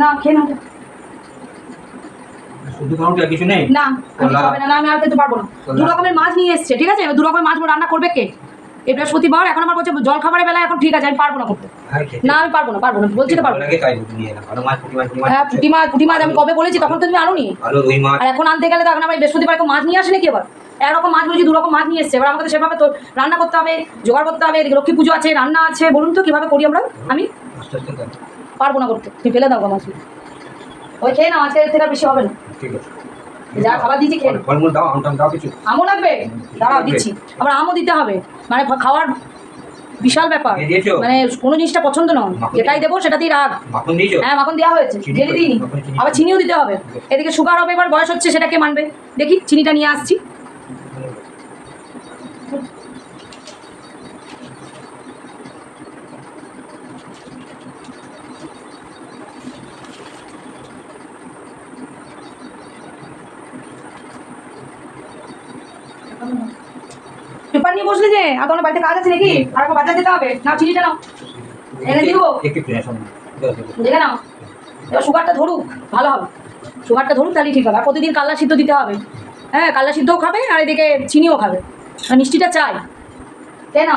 না খেয়ে নাও। শুধু কাউন্টি কিছু নেই? না আমি খাবে না, না আমি আর খেতে পারব না। দু রকমের মাছ নিয়ে এসছে ঠিক আছে? দু রকমের মাছ রান্না করবে কে? এই বৃহস্পতিবার এখন আমার বলছে জল খাবারের বেলা এখন ঠিক আছে আমি পারব না করতে। না আমি পারব না পারব না বলছি তো পারব হ্যাঁ পুঁটি মাছ পুঁটি মাছ আমি কবে বলেছি? তখন তো তুমি আনো নি আর এখন আনতে গেলে তো এখন আমার বৃহস্পতিবার মাছ নিয়ে আসে নাকি এবার একরকম মাছ বলছি দু রকম মাছ নিয়ে এসছে। এবার আমাকে সেভাবে তো রান্না করতে হবে জোগাড় করতে হবে লক্ষ্মী পুজো আছে রান্না আছে বলুন তো কীভাবে করি আমরা আমি। পারব না করতে। তুমি ফেলে দাও গো মাছগুলো ওই খেয়ে না আজকে থেকে বেশি হবে না। ঠিক আছে। যা খাবার দিয়েছি খেয়ে ফলমূল দাও আম দাও কিছু। আমও লাগবে? দাঁড়াও দিচ্ছি। আবার আমও দিতে হবে। মানে খাওয়ার বিশাল ব্যাপার। মানে কোনো জিনিসটা পছন্দ নয়। যেটাই দেবো সেটাতেই রাগ হ্যাঁ মাখন দেওয়া হয়েছে। চিনি জেলি দিইনি। আবার চিনিও দিতে হবে। এদিকে সুগার হবে এবার বয়স হচ্ছে সেটা কে মানবে। দেখি চিনিটা নিয়ে আসছি। পেপার নিয়ে বসলে যে? আর তোমার বাড়িতে কাজ আছে নাকি? আর আমার বাজার যেতে হবে? না চিনিটা নাও। এনে দিব? দেখে নাও। এবার সুগারটা ধরুক ভালো হবে। সুগারটা ধরুক তাহলেই ঠিক হবে। আর প্রতিদিন কাল্লা সিদ্ধ দিতে হবে। হ্যাঁ কাল্লা সিদ্ধও খাবে আর এদিকে চিনিও খাবে। আর মিষ্টিটা চাই। তাই না